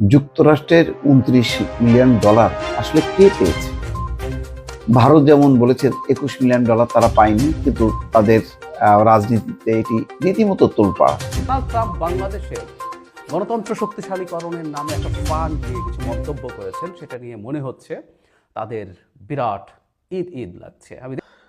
যুক্তরাষ্ট্রের উনত্রিশ million dollar আসলে কে পেয়েছে? ভারত যেমন বলেছে একুশ মিলিয়ন ডলার তারা পায়নি, কিন্তু তাদের রাজনীতিতে এটি রীতিমতো ডোনাল্ড ট্রাম্প বাংলাদেশের গণতন্ত্র শক্তিশালীকরণের নামে একটা ফান্ড দিয়ে কিছু মন্তব্য করেছেন, সেটা নিয়ে মনে হচ্ছে তাদের বিরাট ঈদ ঈদ লাগছে। আমি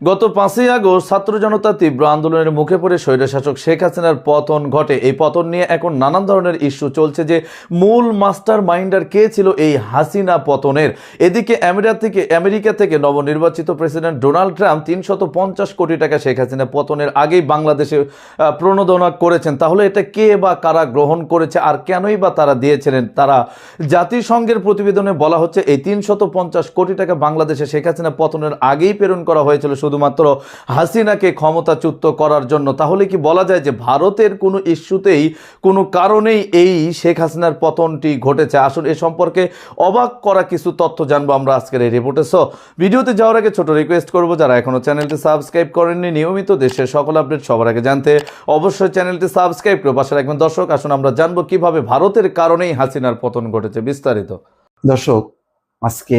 গত পাঁচই আগস্ট ছাত্র জনতা তীব্র আন্দোলনের মুখে পড়ে স্বৈরশাসক শেখ হাসিনার পতন ঘটে। এই পতন নিয়ে এখন নানান ধরনের ইস্যু চলছে যে মূল মাস্টার মাইন্ডার কে ছিল এই হাসিনা পতনের? এদিকে আমেরিকা থেকে আমেরিকা থেকে নবনির্বাচিত প্রেসিডেন্ট ডোনাল্ড ট্রাম্প তিনশত পঞ্চাশ কোটি টাকা শেখ হাসিনা পতনের আগেই বাংলাদেশে প্রণোদনা করেছেন। তাহলে এটা কে বা কারা গ্রহণ করেছে আর কেনই বা তারা দিয়েছিলেন? তারা জাতিসংঘের প্রতিবেদনে বলা হচ্ছে এই তিনশত কোটি টাকা বাংলাদেশে শেখ হাসিনা পতনের আগেই প্রেরণ করা হয়েছিল। শুধুমাত্র হাসিনাকে ক্ষমতাচ্যুত করার জন্য। তাহলে কি বলা যায় যে ভারতের কোনো ইস্যুতেই, কোনো কারণেই এই শেখ হাসিনার পতনটি ঘটেছে? আসলে এ সম্পর্কে অবাক করা কিছু তথ্য জানব আমরা আজকের এই রিপোর্টে সো ভিডিওতে যাওয়ার আগে ছোট রিকোয়েস্ট করব, যারা এখনও চ্যানেলটি সাবস্ক্রাইব করেননি, নিয়মিত দেশের সকল আপডেট সবার আগে জানতে অবশ্যই চ্যানেলটি সাবস্ক্রাইব করে পাশে রাখবেন। দর্শক, আসুন আমরা জানব কীভাবে ভারতের কারণেই হাসিনার পতন ঘটেছে বিস্তারিত। দর্শক আজকে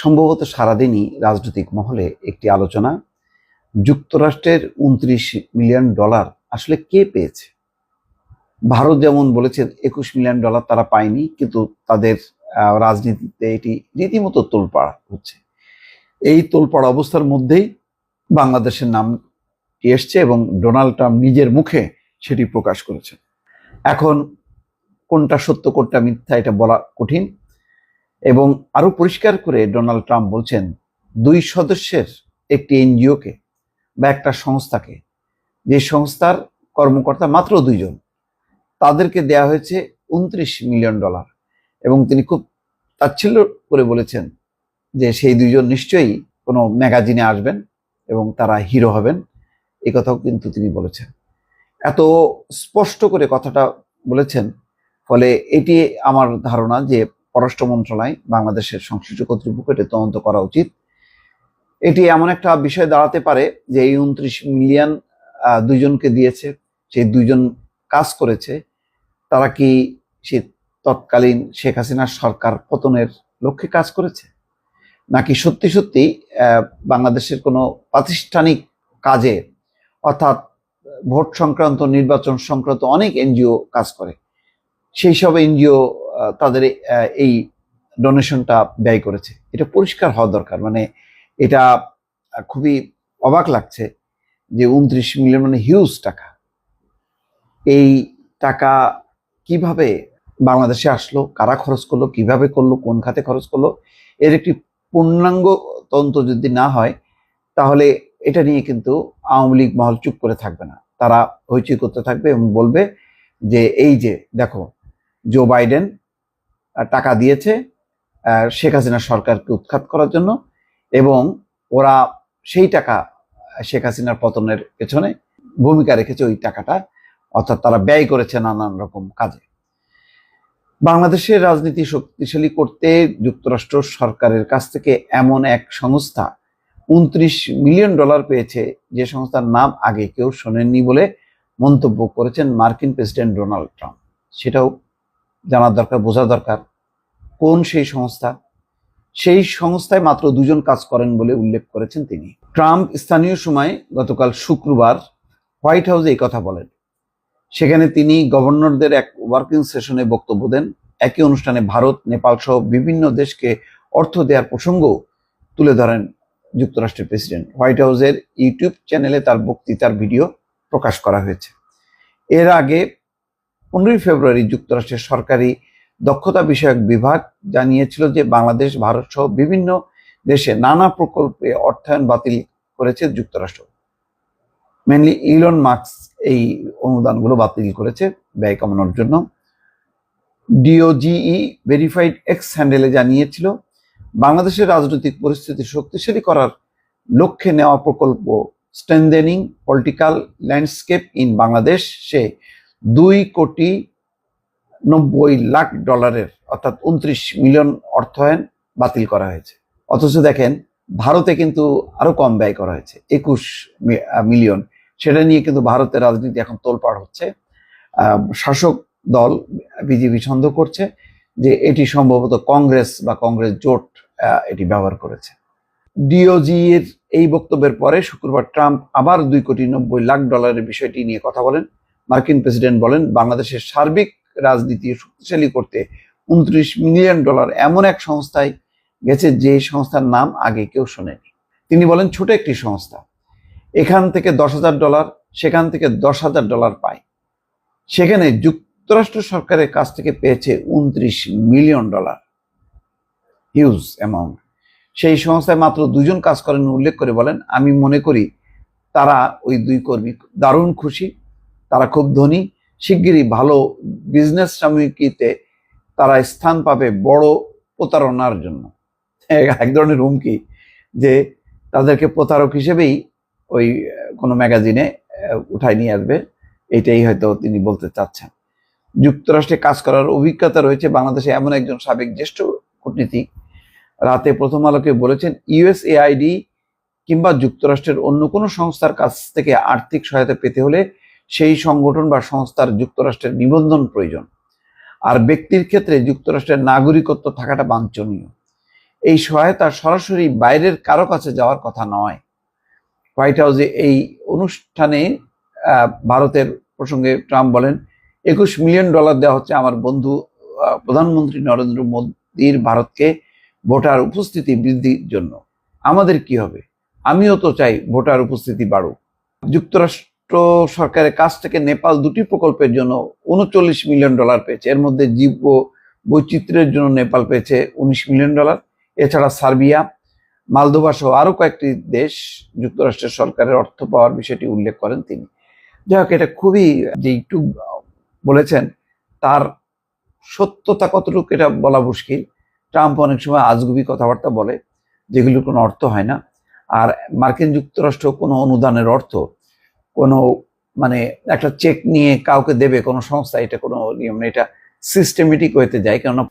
সম্ভবত সারাদিনই রাজনৈতিক মহলে একটি আলোচনা। যুক্তরাষ্ট্রের উনত্রিশ মিলিয়ন ডলার আসলে কে পেয়েছে? ভারত যেমন বলেছে একুশ মিলিয়ন ডলার তারা পায়নি, কিন্তু তাদের রাজনীতিতে এটি রীতিমতো তোলপাড়া হচ্ছে। এই তোলপাড়া অবস্থার মধ্যেই বাংলাদেশের নাম এসছে এবং ডোনাল্ড ট্রাম্প নিজের মুখে সেটি প্রকাশ করেছে এখন কোনটা সত্য, কোনটা মিথ্যা, এটা বলা কঠিন। এবং আরও পরিষ্কার করে ডোনাল্ড ট্রাম্প বলছেন, দুই সদস্যের একটি এনজিওকে বা একটা সংস্থাকে। যে সংস্থার কর্মকর্তা মাত্র দুইজন, তাদেরকে দেয়া হয়েছে উনত্রিশ মিলিয়ন ডলার। এবং তিনি খুব তাচ্ছিল্য করে বলেছেন যে সেই দুইজন নিশ্চয়ই কোনো ম্যাগাজিনে আসবেন এবং তারা হিরো হবেন, এ কথাও কিন্তু তিনি বলেছেন। এত স্পষ্ট করে কথাটা বলেছেন, ফলে এটি আমার ধারণা যে পররাষ্ট্র মন্ত্রণালয় বাংলাদেশের সংশ্লিষ্ট কর্তৃপক্ষ এটি তদন্ত করা উচিত। এটি এমন একটা বিষয় দাঁড়াতে পারে যে এই উনত্রিশ মিলিয়ন দুইজনকে দিয়েছে সেই দুইজন কাজ করেছে, তারা কি সে তৎকালীন শেখ হাসিনার সরকার পতনের লক্ষ্যে কাজ করেছে? নাকি সত্যি সত্যি বাংলাদেশের কোনো প্রাতিষ্ঠানিক কাজে, অর্থাৎ ভোট সংক্রান্ত, নির্বাচন সংক্রান্ত অনেক এনজিও কাজ করে? সেই সব এনজিও তাদের এই ডোনেশনটা ব্যয় করেছে। এটা পরিষ্কার হওয়া দরকার। মানে এটা খুবই অবাক লাগছে যে উনত্রিশ মিলিয়ন মানে হিউজ টাকা। এই টাকা কীভাবে বাংলাদেশে আসলো, কারা খরচ করল, কীভাবে করল, কোন খাতে খরচ করল, এর একটি পূর্ণাঙ্গ তদন্ত যদি না হয়, তাহলে এটা নিয়ে কিন্তু আওয়ামী লীগ মহল চুপ করে থাকবে না। তারা হইচই করতে থাকবে এবং বলবে যে, এই যে, দেখো জো বাইডেন টাকা দিয়েছে শেখ হাসিনা সরকারকে উৎখাত করার জন্য, এবং ওরা সেই টাকা শেখ হাসিনার পতনের পেছনে ভূমিকা রেখেছে ওই টাকাটা, অর্থাৎ তারা ব্যয় করেছে নানান রকম কাজে। বাংলাদেশের রাজনীতি শক্তিশালী করতে যুক্তরাষ্ট্র সরকারের কাছ থেকে এমন এক সংস্থা উনত্রিশ মিলিয়ন ডলার পেয়েছে, যে সংস্থার নাম আগে কেউ শোনেননি বলে মন্তব্য করেছেন মার্কিন প্রেসিডেন্ট ডোনাল্ড ট্রাম্প। সেটাও জানার দরকার বোঝা দরকার। কোন সেই সংস্থা? সেই সংস্থায় মাত্র দুজন কাজ করেন বলে উল্লেখ করেছেন তিনি। ট্রাম্প স্থানীয় সময় গতকাল শুক্রবার হোয়াইট হাউসে এই কথা বলেন। সেখানে তিনি গভর্নরদের এক ওয়ার্কিং সেশনে বক্তব্য দেন। একই অনুষ্ঠানে ভারত, নেপাল সহ বিভিন্ন দেশকে অর্থ দেওয়ার প্রসঙ্গ তুলে ধরেন যুক্তরাষ্ট্রের প্রেসিডেন্ট। হোয়াইট হাউসের ইউটিউব চ্যানেলে তার বক্তৃতার ভিডিও প্রকাশ করা হয়েছে। এর আগে পনেরোই ফেব্রুয়ারি যুক্তরাষ্ট্রের সরকারি দক্ষতা বিষয়ক বিভাগ জানিয়েছিল যে বাংলাদেশ, ভারত সহ বিভিন্ন দেশে নানা প্রকল্পে অর্থায়ন বাতিল করেছে যুক্তরাষ্ট্র। মেনলি ইলন মার্কস এই অনুদানগুলো বাতিল করেছে ব্যয় কমানোর জন্য। ডিওজিই ভেরিফাইড এক্স হ্যান্ডেলে জানিয়েছিল, বাংলাদেশের রাজনৈতিক পরিস্থিতি শক্তিশালী করার লক্ষ্যে নেওয়া প্রকল্প strengthening political landscape in Bangladesh সে দুই কোটি নব্বই লাখ ডলারের, অর্থাৎ উনত্রিশ মিলিয়ন অর্থায়ন বাতিল করা হয়েছে। অথচ দেখেন, ভারতে কিন্তু আরও কম ব্যয় করা হয়েছে, একুশ মিলিয়ন। সেটা নিয়ে কিন্তু ভারতের রাজনীতি এখন তোলপাড় হচ্ছে। শাসক দল বিজেপি সন্দেহ করছে যে এটি সম্ভবত কংগ্রেস বা কংগ্রেস জোট এটি ব্যবহার করেছে। ডিওজি এর এই বক্তব্যের পরে শুক্রবার ট্রাম্প আবার দুই কোটি নব্বই লাখ ডলারের বিষয়টি নিয়ে কথা বলেন। মার্কিন প্রেসিডেন্ট বলেন, বাংলাদেশের সার্বিক রাজনীতি শক্তিশালী করতে উনত্রিশ মিলিয়ন ডলার এমন এক সংস্থায় গেছে যে সংস্থার নাম আগে কেউ শোনেনি। তিনি বলেন, ছোট একটি সংস্থা। এখান থেকে দশ হাজার ডলার, সেখান থেকে দশ হাজার ডলার পায়। সেখানে যুক্তরাষ্ট্র সরকারের কাছ থেকে পেয়েছে উনত্রিশ মিলিয়ন ডলার। Huge amount. সেই সংস্থায় মাত্র দুজন কাজ করেন, উল্লেখ করে বলেন, আমি মনে করি তারা ওই দুই কর্মী দারুণ খুশি। তারা খুব ধনী, শিগগিরই ভালো বিজনেস সাময়িকীতে তারা স্থান পাবে বড় প্রতারণার জন্য। এক ধরনের হুমকি যে তাদেরকে প্রতারক হিসেবেই ওই কোনো ম্যাগাজিনে উঠায় নিয়ে আসবে। এটাই হয়তো তিনি বলতে চাচ্ছেন। যুক্তরাষ্ট্রে কাজ করার অভিজ্ঞতা রয়েছে বাংলাদেশে এমন একজন সাবেক জ্যেষ্ঠ কূটনীতিক। রাতে প্রথম আলোকে বলেছেন, ইউএসএআইডি কিংবা যুক্তরাষ্ট্রের অন্য কোনো সংস্থার কাছ থেকে আর্থিক সহায়তা পেতে হলে সেই সংগঠন বা সংস্থার যুক্তরাষ্ট্রের নিবন্ধন প্রয়োজন। আর ব্যক্তির ক্ষেত্রে যুক্তরাষ্ট্রের নাগরিকত্ব থাকাটা বাঞ্ছনীয়। এই সহায়তা সরাসরি বাইরের কারও কাছে যাওয়ার কথা নয়। হোয়াইট হাউসে এই অনুষ্ঠানে ভারতের প্রসঙ্গে ট্রাম্প বলেন, একুশ মিলিয়ন ডলার দেওয়া হচ্ছে আমার বন্ধু প্রধানমন্ত্রী নরেন্দ্র মোদীর ভারতকে ভোটার উপস্থিতি বৃদ্ধির জন্য। আমাদের কি হবে? আমিও তো চাই ভোটার উপস্থিতি বাড়ুক। যুক্তরাষ্ট্র সরকারের কাছ থেকে নেপাল দুটি প্রকল্পের জন্য উনচল্লিশ মিলিয়ন ডলার পেয়েছে। এর মধ্যে জীব বৈচিত্র্যের জন্য নেপাল পেয়েছে উনিশ মিলিয়ন ডলার। এছাড়া সার্বিয়া, মালদোভা সহ আরও কয়েকটি দেশ যুক্তরাষ্ট্রের সরকারের অর্থ পাওয়ার বিষয়টি উল্লেখ করেন তিনি। যাই হোক, এটা খুবই যে বলেছেন, তার সত্যতা কতটুকু এটা বলা মুশকিল। ট্রাম্প অনেক সময় আজগুবি কথাবার্তা বলে, যেগুলোর কোনো অর্থ হয় না। আর মার্কিন যুক্তরাষ্ট্র কোনো অনুদানের অর্থ কোনো মানে একটা চেক নিয়ে কাউকে দেবে কোনো সংস্থা, এটা কোনো নিয়ম এটা সিস্টেমেটিক হইতে যায়, কেননা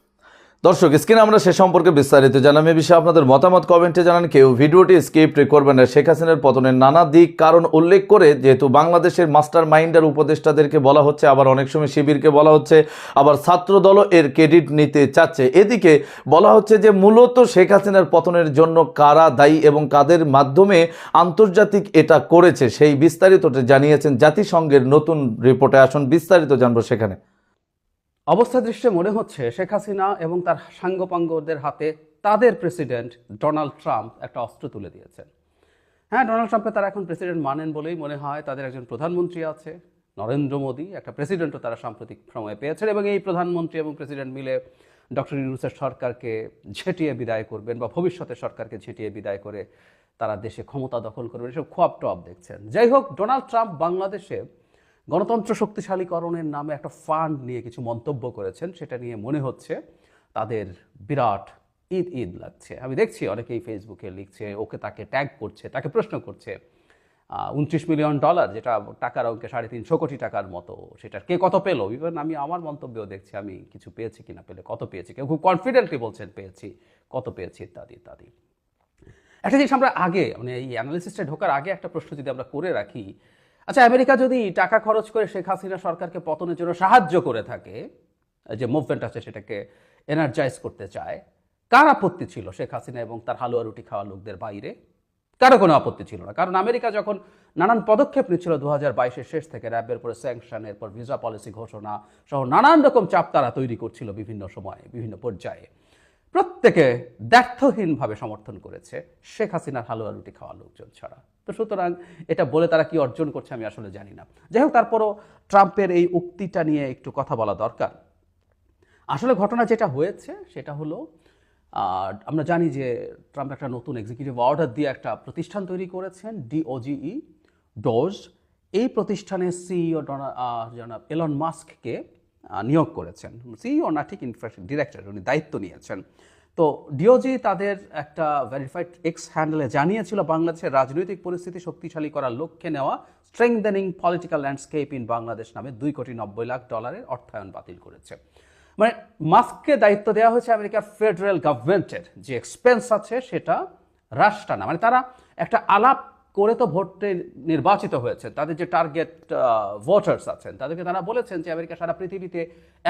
দর্শক, স্ক্রিনে আমরা সে সম্পর্কে বিস্তারিত জানাম এ বিষয়ে আপনাদের মতামত কমেন্টে জানান কেউ। ভিডিওটি স্কিপ করবেন না। শেখ হাসিনার পতনের নানা দিক, কারণ উল্লেখ করে যেহেতু বাংলাদেশের মাস্টার মাইন্ডার উপদেষ্টাদেরকে বলা হচ্ছে, আবার অনেক সময় শিবিরকে বলা হচ্ছে, আবার ছাত্র দলও এর ক্রেডিট নিতে চাচ্ছে। এদিকে বলা হচ্ছে যে, মূলত শেখ হাসিনার পতনের জন্য কারা দায়ী এবং কাদের মাধ্যমে আন্তর্জাতিক এটা করেছে, সেই বিস্তারিতটা জানিয়েছেন জাতিসংঘের নতুন রিপোর্টে। আসুন, বিস্তারিত জানব সেখানে। অবস্থা দৃষ্টে মনে হচ্ছে শেখ হাসিনা এবং তার সাঙ্গপাঙ্গদের হাতে তাদের প্রেসিডেন্ট ডোনাল্ড ট্রাম্প একটা অস্ত্র তুলে দিয়েছেন হ্যাঁ ডোনাল্ড ট্রাম্পকে তারা এখন প্রেসিডেন্ট মানেন বলেই মনে হয় তাদের একজন প্রধানমন্ত্রী আছে, নরেন্দ্র মোদী, একটা প্রেসিডেন্টও তারা সাম্প্রতিক সময়ে পেয়েছেন এবং এই প্রধানমন্ত্রী এবং প্রেসিডেন্ট মিলে ডক্টর ইউনুসের সরকারকে ঝেঁটিয়ে বিদায় করবেন বা ভবিষ্যতে সরকারকে ঝেঁটিয়ে বিদায় করে তারা দেশে ক্ষমতা দখল করবেন, এসব খোয়াব টপ দেখছেন। যাই হোক, ডোনাল্ড ট্রাম্প বাংলাদেশে গণতন্ত্র শক্তিশালীকরণের নামে একটা ফান্ড নিয়ে কিছু মন্তব্য করেছেন। সেটা নিয়ে মনে হচ্ছে তাদের বিরাট ঈদ ঈদ লাগছে। আমি দেখছি অনেকেই ফেসবুকে লিখছে, ওকে তাকে ট্যাগ করছে, তাকে প্রশ্ন করছে উনত্রিশ মিলিয়ন ডলার যেটা টাকার অঙ্কে সাড়ে তিনশো কোটি টাকার মতো, সেটার কে কত পেল? ইভেন আমি আমার মন্তব্যও দেখছি, আমি কিছু পেয়েছি কিনা পেলে কত পেয়েছি, কেউ খুব কনফিডেন্টলি বলছেন পেয়েছি, কত পেয়েছি ইত্যাদি ইত্যাদি। একটা জিনিস আমরা আগে মানে এই অ্যানালিসিসটা ঢোকার আগে একটা প্রশ্ন যদি আমরা করে রাখি আচ্ছা আমেরিকা যদি টাকা খরচ করে শেখ হাসিনা সরকারকে পতনের জন্য সাহায্য করে থাকে যে মুভমেন্ট আছে সেটাকে এনার্জাইজ করতে চায়, কার আপত্তি ছিল শেখ হাসিনা এবং তার হালুয়া রুটি খাওয়া লোকদের বাইরে? কারও কোনো আপত্তি ছিল না। কারণ আমেরিকা যখন নানান পদক্ষেপ নিচ্ছিল দু হাজার বাইশের শেষ থেকে র্যাবের পরে স্যাংশন এরপর ভিসা পলিসি ঘোষণা সহ নানান রকম চাপ তারা তৈরি করছিল বিভিন্ন সময়ে, বিভিন্ন পর্যায়ে। প্রত্যেকে দ্ব্যর্থহীনভাবে সমর্থন করেছে শেখ হাসিনার হালুয়া রুটি খাওয়া লোকজন ছাড়া। তো সুতরাং এটা বলে তারা কি অর্জন করছে আমি আসলে জানি না। যাই হোক, তারপরও ট্রাম্পের এই উক্তিটা নিয়ে একটু কথা বলা দরকার। আসলে ঘটনা যেটা হয়েছে সেটা হলো আমরা জানি যে ট্রাম্প একটা নতুন এক্সিকিউটিভ অর্ডার দিয়ে একটা প্রতিষ্ঠান তৈরি করেছেন ডিওজিই ডোজ এই প্রতিষ্ঠানের সিইও জনাব এলন মাস্ককে নিয়োগ করেছেন। সিইও না, ঠিক ইনফ্রাস্ট্রাকচার ডিরেক্টর উনি দায়িত্ব নিয়েছেন। তো ডিওজি তাদের একটা ভেরিফাইড এক্স হ্যান্ডেলে জানিয়েছিল, বাংলাদেশের রাজনৈতিক পরিস্থিতি শক্তিশালী করার লক্ষ্যে নেওয়া strengthening political landscape in Bangladesh নামে দুই কোটি নব্বই লাখ ডলারের অর্থায়ন বাতিল করেছে। মানে মাস্ককে দায়িত্ব দেওয়া হয়েছে আমেরিকার ফেডারেল গভর্নমেন্টের যে এক্সপেন্স আছে সেটা রাষ্ট্রা না মানে তারা একটা আলাপ করে তো ভোটে নির্বাচিত হয়েছে। তাদের যে টার্গেট ভোটার্স আছেন, তাদেরকে তারা বলেছেন যে আমেরিকা সারা পৃথিবীতে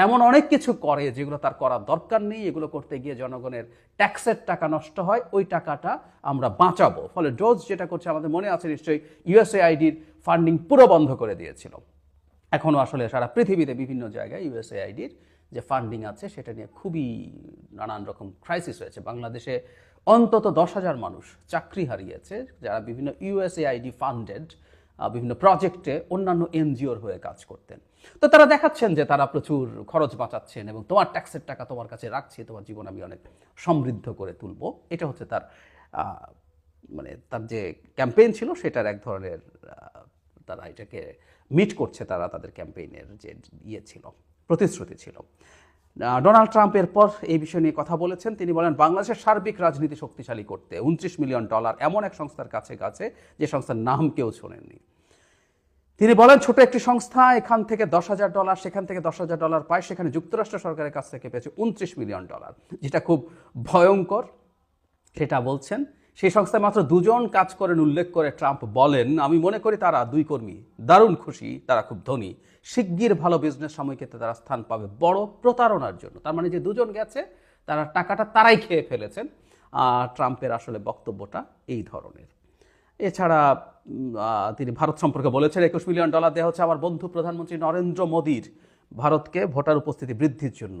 এমন অনেক কিছু করে যেগুলো তার করার দরকার নেই, এগুলো করতে গিয়ে জনগণের ট্যাক্সের টাকা নষ্ট হয়, ওই টাকাটা আমরা বাঁচাবো। ফলে ডোজ যেটা করছে, আমাদের মনে আছে নিশ্চয়ই ইউএসএ আইডির ফান্ডিং পুরো বন্ধ করে দিয়েছিল। এখনও আসলে সারা পৃথিবীতে বিভিন্ন জায়গায় ইউএসএআইডির যে ফান্ডিং আছে, সেটা নিয়ে খুবই নানান রকম ক্রাইসিস হয়েছে। বাংলাদেশে অন্তত দশ হাজার মানুষ চাকরি হারিয়েছে, যারা বিভিন্ন ইউএসএআইডি ফান্ডেড বিভিন্ন প্রজেক্টে অন্যান্য এনজিওর হয়ে কাজ করতেন। তো তারা দেখাচ্ছেন যে তারা প্রচুর খরচ বাঁচাচ্ছেন এবং তোমার ট্যাক্সের টাকা তোমার কাছে রাখছি, তোমার জীবন আমি অনেক সমৃদ্ধ করে তুলব। এটা হচ্ছে তার মানে তার যে ক্যাম্পেইন ছিল, সেটার এক ধরনের তারা এটাকে মিট করছে তারা তাদের ক্যাম্পেইনের যে ইয়ে ছিল, প্রতিশ্রুতি ছিল। ডোনাল্ড ট্রাম্পের পর এই বিষয় নিয়ে কথা বলেছেন। তিনি বলেন, বাংলাদেশের সার্বিক রাজনীতি শক্তিশালী করতে উনত্রিশ মিলিয়ন ডলার এমন এক সংস্থার কাছে কাছে যে সংস্থার নাম কেউ শোনেননি। তিনি বলেন, ছোট একটি সংস্থা, এখান থেকে দশ হাজার ডলার, সেখান থেকে দশ হাজার ডলার পায়, সেখানে যুক্তরাষ্ট্র সরকারের কাছ থেকে পেয়েছে উনত্রিশ মিলিয়ন ডলার, যেটা খুব ভয়ঙ্কর, সেটা বলছেন। সেই সংস্থায় মাত্র দুজন কাজ করেন উল্লেখ করে ট্রাম্প বলেন, আমি মনে করি তারা দুই কর্মী। দারুণ খুশি, তারা খুব ধনী। শিগগির ভালো বিজনেস সময়কেতে তারা স্থান পাবে বড় প্রতারণার জন্য। তার মানে যে দুজন গেছে, তারা টাকাটা তারাই খেয়ে ফেলেছেন। ট্রাম্পের আসলে বক্তব্যটা এই ধরনের। এছাড়া তিনি ভারত সম্পর্কে বলেছেন, একুশ মিলিয়ন ডলার দেওয়া হচ্ছে আমার বন্ধু প্রধানমন্ত্রী নরেন্দ্র মোদীর ভারতকে ভোটার উপস্থিতি বৃদ্ধির জন্য।